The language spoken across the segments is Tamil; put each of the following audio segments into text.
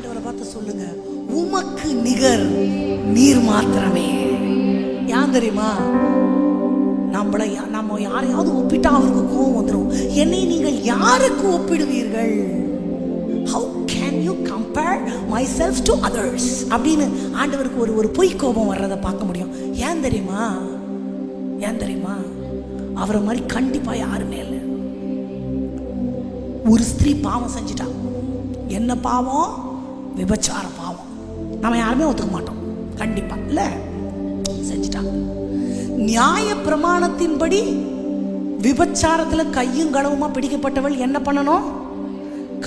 ஆண்டவரை பார்த்து சொல்லுங்க. உமக்கு நிகர் நீர் மாத்திரமே. ஏன் தெரியுமா? நம்மளை யா- நம்ம யாரையாவது ஒப்பிட்டா அவருக்கு கோவம் வந்துடும் என்னை நீங்கள் யாருக்கு ஒப்பிடுவீர்கள்? How can you compare myself to others அப்படின்னு ஆண்டவருக்கு ஒரு ஒரு பொய் கோபம் வர்றதை பார்க்க முடியும். ஏன் தெரியுமா? ஏன் தெரியுமா? அவரை மாதிரி கண்டிப்பா யாருமே இல்லை. ஒரு ஸ்திரீ பாவம் செஞ்சிட்டா. என்ன பாவம்? விபச்சார பாவம். நம்ம யாருமே ஒத்துக்க மாட்டோம். கண்டிப்பாக இல்லை? செஞ்சிட்டாங்க நியாய பிரமாணத்தின்படி விபச்சாரத்தில் கையும் களவுமா பிடிக்கப்பட்டவள் என்ன பண்ணணும்?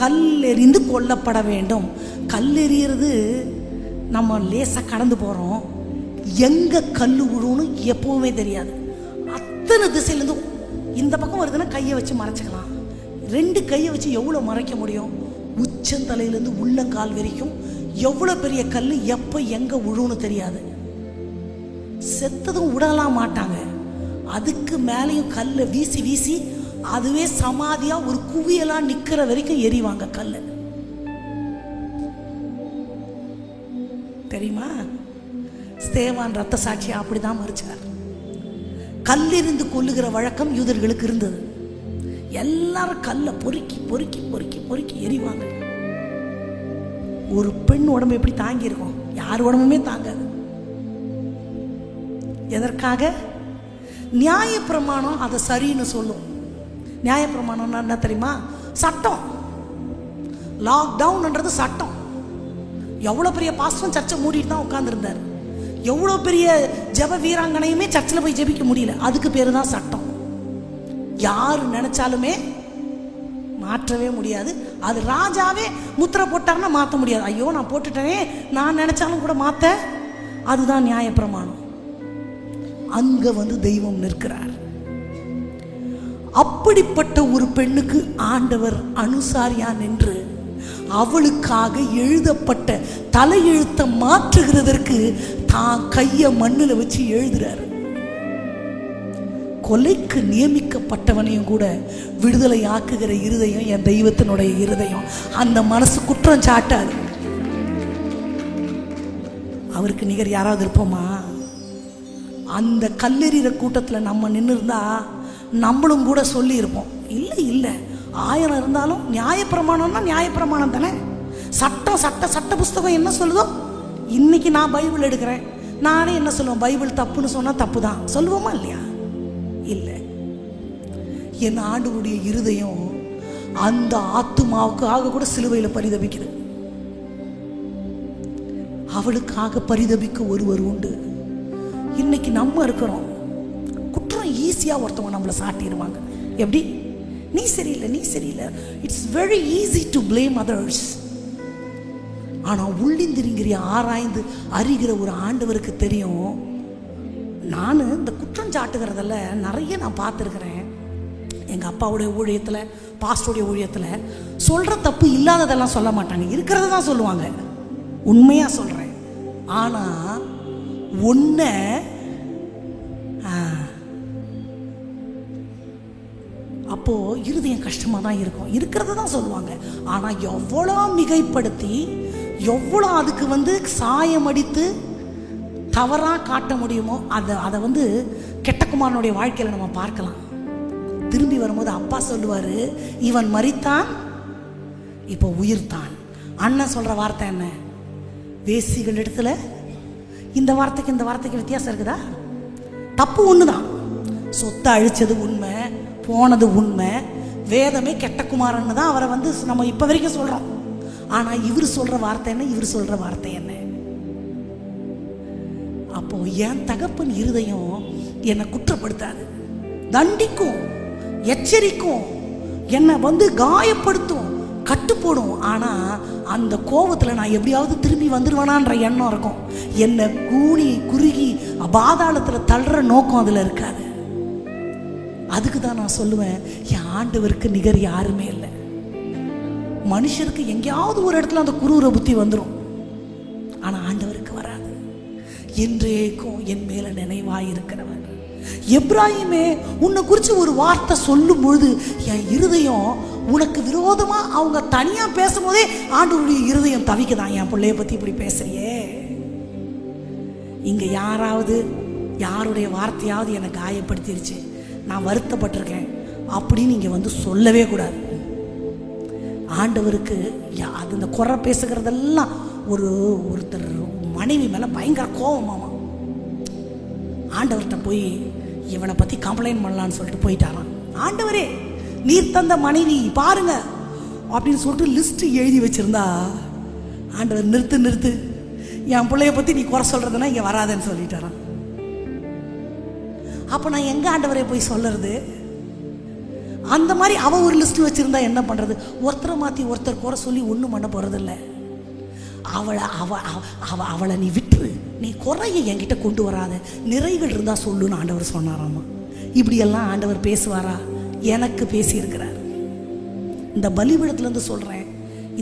கல்லெறிந்து கொல்லப்பட வேண்டும். கல்லெறியறது நம்ம லேசாக கடந்து போகிறோம் எங்கே கல் விழுன்னு எப்பவுமே தெரியாது. அத்தனை திசையிலேருந்தும் இந்த பக்கம் வருதுன்னா கையை வச்சு மறைச்சிக்கலாம். ரெண்டு கையை வச்சு எவ்வளோ மறைக்க முடியும்? உச்சந்தலையிலேருந்து உள்ளங்கால் வரைக்கும் எவ்வளோ பெரிய கல் எப்போ எங்கே விழுன்னு தெரியாது. செத்ததும் விடலாம் மாட்டாங்க. அதுக்கு மேலேயும் கல்லை வீசி வீசி அதுவே சமாதியாக ஒரு குவியலாக நிற்கிற வரைக்கும் எரிவாங்க கல் தெரியுமா? ஸ்தேவான் ரத்த சாட்சியா அப்படிதான் மறிச்சார். கல்லிருந்து கொல்லுகிற வழக்கம் யூதர்களுக்கு இருந்தது. எல்லாரும் கல்லை பொறுக்கி பொறுக்கி பொறுக்கி பொறுக்கி எரிவாங்க ஒரு பெண் உடம்பு எப்படி தாங்கி இருக்கும் யார் உடம்புமே தாங்காது. எதற்காக? நியாயப்பிரமாணம் அதை சரின்னு சொல்லும். நியாயப்பிரமாணம்னா என்ன தெரியுமா? சட்டம். லாக்டவுன்ன்றது சட்டம். எவ்வளோ பெரிய பாஸ்டம் சர்ச்சை மூடிட்டு தான் உட்காந்துருந்தார் எவ்வளோ பெரிய ஜெப வீராங்கனையுமே சர்ச்சில் போய் ஜெபிக்க முடியல. அதுக்கு பேர் தான் சட்டம். யார் நினைச்சாலுமே மாற்றவே முடியாது. அது ராஜாவே முத்திரை போட்டாருன்னா மாற்ற முடியாது. ஐயோ நான் போட்டுட்டேனே நான் நினைச்சாலும் கூட மாற்ற அதுதான் நியாயப்பிரமாணம் அங்க வந்து தெய்வம் நிற்கிறார். அப்படிப்பட்ட ஒரு பெண்ணுக்கு ஆண்டவர் அனுசாரியா நின்று அவளுக்காக எழுதப்பட்ட தலையெழுத்தை மாற்றுகிறதற்கு தான் கைய மண்ணில் வச்சு எழுதுறாரு. கொலைக்கு நியமிக்கப்பட்டவனையும் கூட விடுதலை ஆக்குகிற இருதயம் என் தெய்வத்தினுடைய இருதயம். அந்த மனசு குற்றம் சாட்டாது அவருக்கு நிகர் யாராவது இருப்போமா? அந்த கல்லெறிகிற கூட்டத்தில் நம்ம நின்று இருந்தா நம்மளும் கூட சொல்லியிருப்போம். இல்லை இல்லை. ஆயிரம் இருந்தாலும் நியாயப்பிரமாணம்னா நியாயப்பிரமாணம் தானே? சட்டம் சட்ட சட்ட புஸ்தகம் என்ன சொல்லுதோ? இன்னைக்கு நான் பைபிள் எடுக்கிறேன். நானே என்ன சொல்லுவேன்? பைபிள் தப்புன்னு சொன்னால் தப்பு தான் சொல்லுவோமா இல்லையா? இல்லை. என் ஆண்டுடைய இருதயம் அந்த ஆத்துமாவுக்காக கூட சிலுவையில் பரிதபிக்குது. அவளுக்காக பரிதபிக்க ஒருவர் உண்டு. இன்னைக்கு நம்ம இருக்கிறோம். குற்றம் ஈஸியாக ஒருத்தவங்க நம்மளை சாட்டிடுவாங்க எப்படி? நீ சரியில்லை நீ சரியில்லை. It's very easy to blame others ஆனால் உள்ளிந்திரிங்கிற ஆராய்ந்து அறிகிற ஒரு ஆண்டவருக்கு தெரியும். நான் இந்த குற்றம் சாட்டுகிறதில் நிறைய நான் பார்த்துருக்குறேன். எங்கள் அப்பாவுடைய ஊழியத்தில் பாஸ்டருடைய ஊழியத்தில் சொல்கிற தப்பு இல்லாததெல்லாம் சொல்ல மாட்டாங்க. இருக்கிறத தான் சொல்லுவாங்க. உண்மையாக சொல்கிறேன் ஆனால் ஒன்றை அப்போது இருதயம் கஷ்டமாக தான் இருக்கும். இருக்கிறத தான் சொல்லுவாங்க. ஆனால் எவ்வளோ மிகைப்படுத்தி எவ்வளோ அதுக்கு வந்து சாயம் அடித்து தவறாக காட்ட முடியுமோ அதை அதை வந்து கெட்டகுமாரனுடைய வாழ்க்கையில் நம்ம பார்க்கலாம். திரும்பி வரும்போது அப்பா சொல்லுவார் இவன் மறித்தான் இப்போ உயிர்த்தான். அண்ணன் சொல்கிற வார்த்தை என்ன? வேசிகள் இடத்துல இந்த வார்த்தைக்கு இந்த வார்த்தைக்கு வித்தியாசம் இருக்குதா? தப்பு ஒன்று தான் சொத்தை அழிச்சது உண்மை போனது உண்மை. வேதமே கெட்டகுமாரன்னு தான் அவரை வந்து நம்ம இப்போ வரைக்கும் சொல்கிறோம் ஆனால் இவர் சொல்கிற வார்த்தை என்ன? இவர் சொல்கிற வார்த்தை என்ன? அப்போ என் தகப்பன் இருதயம் என்னை குற்றப்படுத்தாது. தண்டிக்கும் எச்சரிக்கும் என்னை வந்து காயப்படுத்தும் கட்டு போடும் ஆனால் அந்த கோபத்தில் நான் எப்படியாவது திரும்பி வந்துடுவேனான்ற எண்ணம் இருக்கும். என்னை கூனி குறுகி பாதாளத்தில் தள்ளுற நோக்கம் அதில் இருக்காது. அதுக்கு தான் நான் சொல்லுவேன் என் ஆண்டவருக்கு நிகர் யாருமே இல்லை. மனுஷருக்கு எங்கேயாவது ஒரு இடத்துல அந்த குரூர புத்தி வந்துடும் ஆனால் ஆண்டவருக்கு என்றேக்கும் என் மேல நினைவாய் இருக்கிறவன் எப்ராஹிமே உன்னை குறித்து ஒரு வார்த்தை சொல்லும் பொழுது என் இருதயம் உனக்கு விரோதமாக அவங்க தனியாக பேசும்போதே ஆண்டவருடைய இருதயம் தவிக்குதான். என் பிள்ளைய பற்றி இப்படி பேசுறியே. இங்கே யாராவது யாருடைய வார்த்தையாவது என்னை காயப்படுத்திருச்சு நான் வருத்தப்பட்டிருக்கேன் அப்படின்னு இங்கே வந்து சொல்லவே கூடாது. ஆண்டவருக்கு யா- அது இந்த குறை பேசுகிறதெல்லாம் ஒரு ஒருத்தர் மனைவி மேலே பயங்கர கோபமாமா ஆண்டவர்கிட்ட போய் இவனை பற்றி கம்ப்ளைண்ட் பண்ணலான்னு சொல்லிட்டு போயிட்டாரான் ஆண்டவரே நீர் தந்த மனைவி பாருங்க அப்படின்னு சொல்லிட்டு லிஸ்ட்டு எழுதி வச்சிருந்தா ஆண்டவர் நிறுத்து நிறுத்து என் பிள்ளைய பற்றி நீ குறை சொல்றதுன்னா இங்கே வராதேன்னு சொல்லிட்டாரான் அப்போ நான் எங்கே ஆண்டவரை போய் சொல்கிறது அந்த மாதிரி அவ ஒரு லிஸ்ட் வச்சுருந்தா என்ன பண்ணுறது ஒருத்தரை மாற்றி ஒருத்தர் குறை சொல்லி ஒன்றும் பண்ண போகிறதில்லை அவளை அவ அவ- அவளை நீ விட்டுரு நீ குறைய என்கிட்ட கொண்டு வராத. நிறைகள் இருந்தால் சொல்லுன்னு ஆண்டவர் சொன்னாராமா. இப்படியெல்லாம் ஆண்டவர் பேசுவாரா? எனக்கு பேசியிருக்கிறார். இந்த பலிபீடத்துலேருந்து சொல்கிறேன்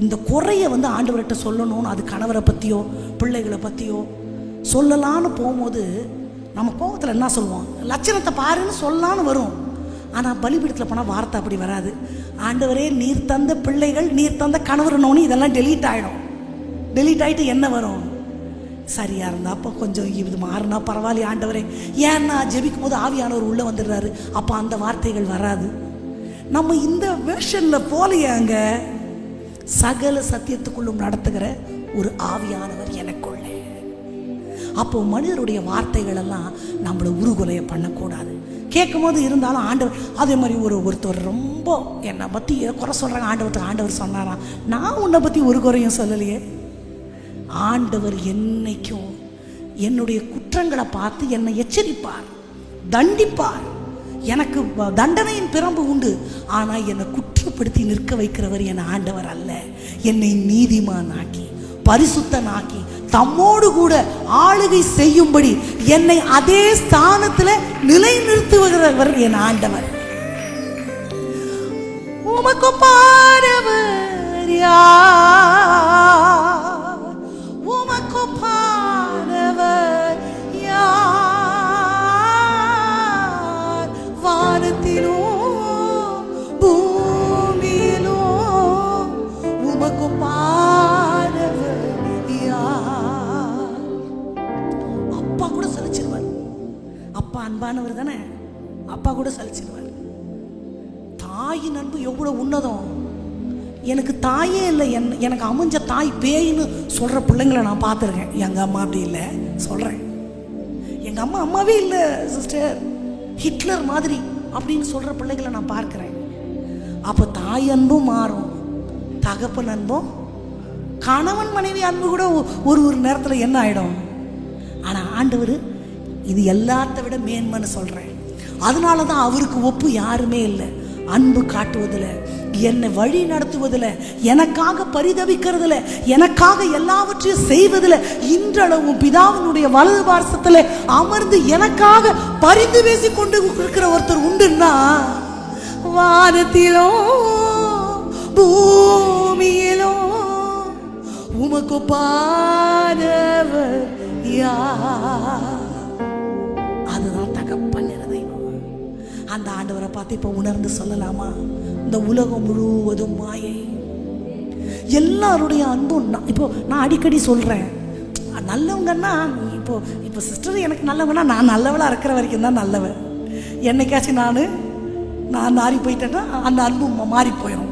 இந்த குறைய வந்து ஆண்டவர்கிட்ட சொல்லணும்னு அது கணவரை பற்றியோ பிள்ளைகளை பற்றியோ சொல்லலான்னு போகும்போது நம்ம கோபத்தில் என்ன சொல்லுவோம்? லட்சணத்தை பாருன்னு சொல்லலான்னு வரும். ஆனால் பலிபீடத்தில் போனால் வார்த்தை அப்படி வராது. ஆண்டவரே நீர் தந்த பிள்ளைகள் நீர் தந்த கணவர்னோன்னு இதெல்லாம் டெலீட் ஆகிடும் டெலீட் ஆகிட்டு என்ன வரும்? சரியாக இருந்தா அப்போ கொஞ்சம் இது மாறினா பரவாயில்ல ஆண்டவரே. ஏன்னா ஜெபிக்கும் போது ஆவியானவர் உள்ளே வந்துடுறாரு. அப்போ அந்த வார்த்தைகள் வராது. நம்ம இந்த வேர்ஷன்ல போலையாங்க சகல சத்தியத்துக்குள்ளும் நடத்துகிற ஒரு ஆவியானவர் எனக்குள்ளே. அப்போ மனிதருடைய வார்த்தைகள் எல்லாம் நம்மளை உருகுலைய பண்ணக்கூடாது. கேட்கும் போது இருந்தாலும் ஆண்டவர் அதே மாதிரி ஒரு ஒருத்தர் ரொம்ப என்னை பற்றி குறை சொல்கிறாங்க ஆண்டவர்கிட்ட ஆண்டவர் சொன்னாராம். நான் உன்னை பற்றி ஒரு குறையும் சொல்லலையே. ஆண்டவர் என்னைக்கும் என்னுடைய குற்றங்களை பார்த்து என்னை எச்சரிப்பார் தண்டிப்பார். எனக்கு தண்டனையின் பிரம்பு உண்டு. ஆனால் என்னை குற்றப்படுத்தி நிற்க வைக்கிறவர் என் ஆண்டவர் அல்ல. என்னை நீதிமான் ஆக்கி பரிசுத்தனாக்கி தம்மோடு கூட ஆளுகை செய்யும்படி என்னை அதே ஸ்தானத்தில் நிலைநிறுத்துகிறவர் என் ஆண்டவர். உமக்கு பாரவர் யார்? அன்பானவர் தானே? அப்பா கூட சலிச்சிருவார் தாயின் அன்பு எவ்வளோ உன்னதம்? எனக்கு தாயே இல்லை. என் எனக்கு அமைஞ்ச தாய் பேயின்னு சொல்கிற பிள்ளைங்களை நான் பார்த்துருக்கேன். எங்கள் அம்மா அப்படி இல்லை. சொல்கிறேன் எங்கள் அம்மா அம்மாவே இல்லை சிஸ்டர் ஹிட்லர் மாதிரி அப்படின்னு சொல்கிற பிள்ளைகளை நான் பார்க்குறேன். அப்போ தாய் அன்பும் மாறும். தகப்பன் அன்பும் கணவன் மனைவி அன்பு கூட ஒரு ஒரு நேரத்தில் என்ன ஆகிடும் ஆனால் ஆண்டவர் இது எல்லாத்த விட மேன்மைன்னு சொல்கிறேன் அதனால தான் அவருக்கு ஒப்பு யாருமே இல்லை. அன்பு காட்டுவதில் என்னை வழி நடத்துவதில் எனக்காக பரிதவிக்கிறதுல எனக்காக எல்லாவற்றையும் செய்வதில் இன்றளவும் பிதாவினுடைய வலது பாரசத்தில் அமர்ந்து எனக்காக பரிந்து பேசி கொண்டு இருக்கிற ஒருத்தர் உண்டுன்னா வானத்திலோ பூமியிலோ உமக்கு பாரவர் யார்? அந்த ஆண்டவரை பார்த்து இப்போ உணர்ந்து சொல்லலாமா? இந்த உலகம் முழுவதும் மாயை. எல்லாருடைய அன்பும் நான் இப்போ நான் அடிக்கடி சொல்கிறேன் நல்லவங்கன்னா இப்போ இப்போ சிஸ்டர் எனக்கு நல்லவனா நான் நல்லவளாக இருக்கிற வரைக்கும் தான் நல்லவன். என்னைக்காச்சும் நான் நான் மாறி போயிட்டேன்னா அந்த அன்பு மாறி போயிடும்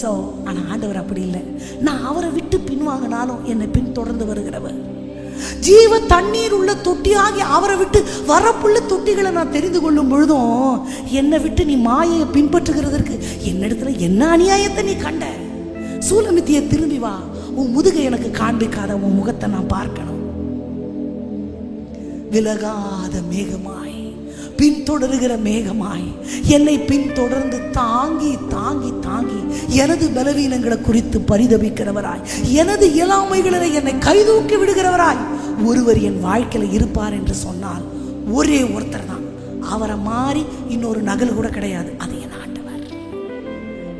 ஸோ ஆனால் ஆண்டவர் அப்படி இல்லை. நான் அவரை விட்டு பின்வாங்கினாலும் என்னை பின் தொடர்ந்து வருகிறவர். ஜீவ தண்ணீர் உள்ள தொட்டியாகி அவரை விட்டு வரப்புள்ள தொட்டிகளை நான் தெரிந்து கொள்ளும் பொழுதும் என்னை விட்டு நீ மாயையை பின்பற்றுகிறதற்கு என்னிடத்துல என்ன அநியாயத்தை நீ கண்ட? சூலமித்திய திரும்பி வா. உன் முதுகை எனக்கு காண்பிக்காத உன் முகத்தை நான் பார்க்கணும். விலகாத மேகமாய் பின்தொடருகிற மேகமாய் என்னை பின்தொடர்ந்து தாங்கி தாங்கி தாங்கி எனது பலவீனங்களை குறித்து பரிதபிக்கிறவராய் எனது இயலாமைகளை என்னை கைதூக்கி விடுகிறவராய் ஒருவர் என் வாழ்க்கையில் இருப்பார் என்று சொன்னால் ஒரே ஒருத்தர் தான். அவரை மாறி இன்னொரு நகல் கூட கிடையாது. அது என் ஆண்டவர்.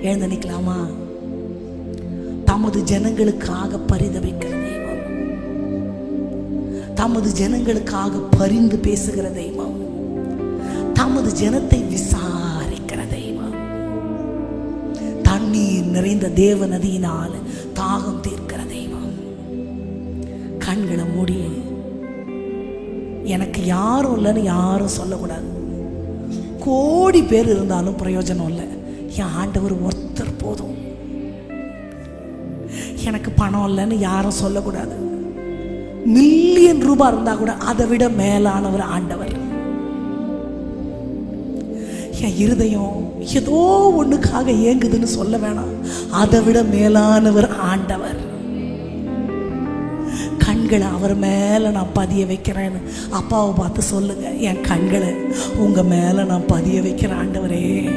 எழுந்து நிற்கலாமா தமது ஜனங்களுக்காக பரிதபிக்கிற தெய்வம். தமது ஜனங்களுக்காக பரிந்து பேசுகிற தெய்வம். அது ஜனத்தை விசாரிக்கிற தெய்வம். தண்ணீர் நிறைந்த தேவ நதியினால் தாகம் தீர்க்கிற தெய்வம். கண்களை மூடி. எனக்கு யாரும் இல்லைன்னு யாரும் சொல்லக்கூடாது. கோடி பேர் இருந்தாலும் பிரயோஜனம் இல்லை. என் ஆண்டவர் ஒருத்தர் போதும். எனக்கு பணம் இல்லைன்னு யாரும் சொல்லக்கூடாது. மில்லியன் ரூபாய் இருந்தால் கூட அதை விட மேலானவர் ஆண்டவர். என் இருதயம் ஏதோ ஒன்றுக்காக ஏங்குதுன்னு சொல்ல வேணாம். அதை விட மேலானவர் ஆண்டவர். கண்களை அவர் மேலே நான் பதிய வைக்கிறேன்னு அப்பாவை பார்த்து சொல்லுங்க என் கண்களை உங்கள் மேலே நான் பதிய வைக்கிறேன் ஆண்டவரே.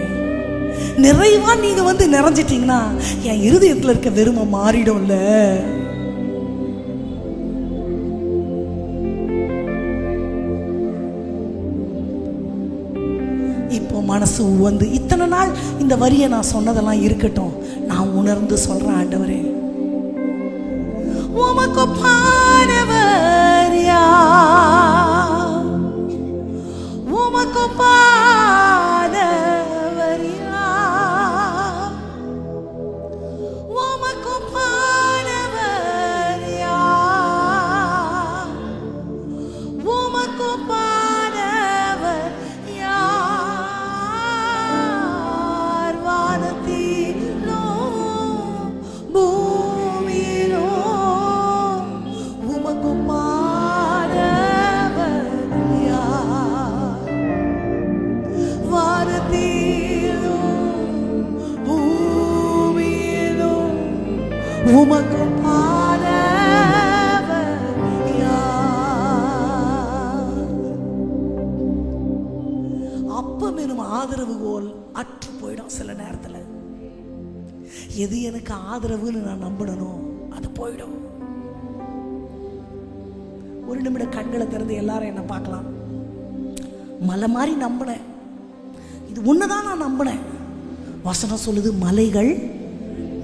நிறைவா நீங்கள் வந்து நிறைஞ்சிட்டீங்கன்னா என் இருதயத்தில் இருக்க வெறுமை மாறிடும்ல. இப்போ மனசு உவந்து இத்தனை நாள் இந்த வரியை நான் சொன்னதெல்லாம் இருக்கட்டும். நான் உணர்ந்து சொல்றேன் ஆண்டவரே. உமக்கு பாடவர் உமக்கு பா எது எனக்கு ஆதரவுன்னு நான் நம்பணும் அது போயிடும். ஒரு நிமிட கண்களை திறந்து எல்லாரும் என்ன பார்க்கலாம். மலை மாதிரி நம்பினேன். இது ஒண்ணுதான் நான் நம்பினேன். வசனம் சொல்லுது மலைகள்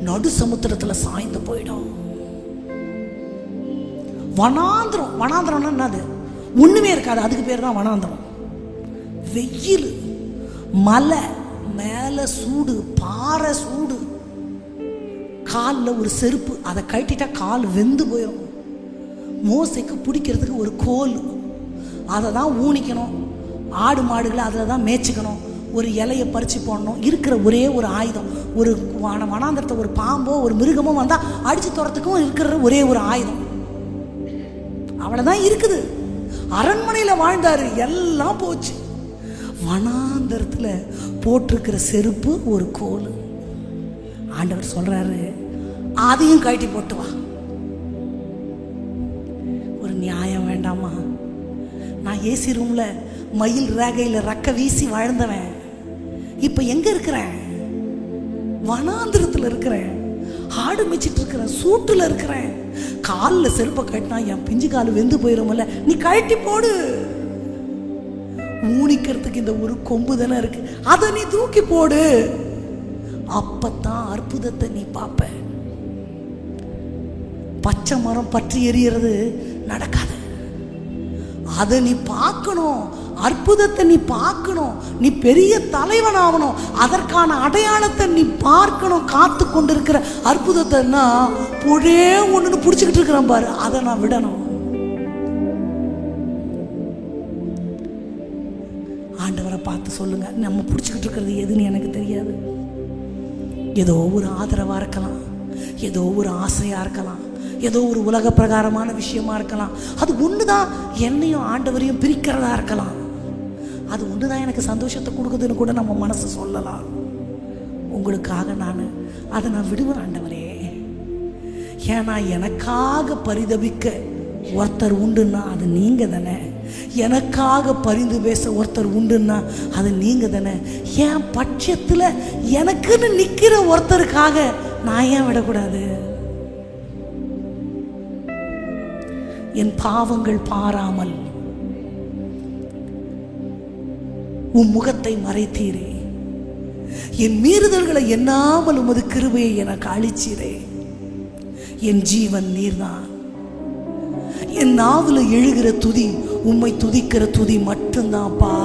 நடு சமுத்திரத்தில் சாய்ந்து போயிடும். வனாந்திரம் வனாந்திரம்னா என்னது? ஒண்ணுமே இருக்காது அதுக்கு பேர் தான் வனாந்திரம். வெயில் மலை மேலே சூடு பாறை சூடு காலில் ஒரு செருப்பு அதை கட்டிட்டா கால் வெந்து போயிடும் மோசைக்கு பிடிக்கிறதுக்கு ஒரு கோல். அதை தான் ஊனிக்கணும். ஆடு மாடுகளை அதில் தான் மேய்ச்சிக்கணும். ஒரு இலையை பறித்து போடணும். இருக்கிற ஒரே ஒரு ஆயுதம். ஒரு வன வனாந்தரத்தை ஒரு பாம்போ ஒரு மிருகமோ வந்தால் அடித்து துரத்துக்கும் இருக்கிற ஒரே ஒரு ஆயுதம். அவ்வளோதான் இருக்குது. அரண்மனையில் வாழ்ந்தார். எல்லாம் போச்சு. வனாந்தரத்தில் போட்டிருக்கிற செருப்பு ஒரு கோல். ஆண்டவர் சொல்கிறாரு அதையும் கழட்டி போட்டு வா. ஒரு நியாயம் வேண்டாமா? நான் ஏசி ரூம்ல மயில் ரேகையில ரக்க வீசி வாழ்ந்தவன். இப்ப எங்க இருக்கிறேன்? வனாந்திரத்துல இருக்கிறேன். ஆடு மிச்சிட்டு இருக்கிறேன் சூட்டுல இருக்கிறேன். காலில் செருப்பை கட்டினா என் பிஞ்சு கால் வெந்து போயிடும்ல நீ கழட்டி போடு. ஊனிக்கிறதுக்கு இந்த ஒரு கொம்பு தானே இருக்கு. அதை நீ தூக்கி போடு. அப்பத்தான் அற்புதத்தை நீ பார்ப்ப. பச்சை மரம் பற்றி எரியறது நடக்காது. அதை நீ பார்க்கணும் அற்புதத்தை நீ பார்க்கணும் நீ பெரிய தலைவன் ஆகணும் அதற்கான அடையாளத்தை நீ பார்க்கணும் காத்து கொண்டிருக்கிற அற்புதத்தைன்னா புழே ஒன்றுன்னு பிடிச்சிக்கிட்டு இருக்கிறேன் பாரு அதை நான் விடணும். ஆண்டவரை பார்த்து சொல்லுங்க நம்ம பிடிச்சிக்கிட்டு இருக்கிறது எதுன்னு எனக்கு தெரியாது. ஏதோ ஒரு ஆதரவாக இருக்கலாம் ஏதோ ஒரு ஆசையாக இருக்கலாம். ஏதோ ஒரு உலக பிரகாரமான விஷயமா இருக்கலாம். அது ஒன்று தான் என்னையும் ஆண்டவரையும் பிரிக்கிறதா இருக்கலாம். அது ஒன்று தான் எனக்கு சந்தோஷத்தை கொடுக்குதுன்னு கூட நம்ம மனசு சொல்லலாம். உங்களுக்காக நான் அதை நான் விடுவேன் ஆண்டவரே. ஏன்னா எனக்காக பரிதபிக்க ஒருத்தர் உண்டுன்னா அது நீங்கள் தானே எனக்காக பரிந்து பேச ஒருத்தர் உண்டுன்னா அது நீங்கள் தானே என் பட்சத்தில் எனக்குன்னு நிற்கிற ஒருத்தருக்காக நான் ஏன் விடக்கூடாது? என் பாவங்கள் பாராமல் உன் முகத்தை மறைத்தீரே. என் மீறுதல்களை எண்ணாமல் உமது கிருபையை எனக்கு அழிச்சீரே என் ஜீவன் நீர்தான் என் நாவில் எழுகிற துதி உம்மை துதிக்கிற துதி மட்டும்தான்ப்பா.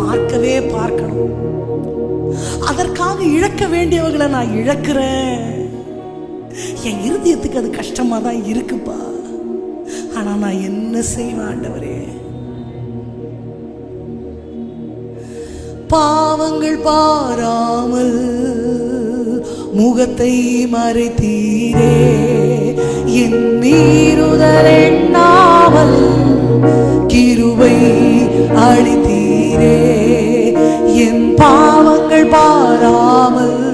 பார்க்கவே பார்க்கணும். அதற்காக இழக்க வேண்டியவர்களை நான் இழக்கிறேன். என் இருதயத்துக்கு அது கஷ்டமாக தான் இருக்குப்பா. ஆனா நான் என்ன செய்வேன் ஆண்டவரே? பாவங்கள் பாராமல் முகத்தை மறைத்தீரே. என் நீருதல் நாவல் கிருவை அழித்தீர் நீரே என் பாவங்கள் பாராமல்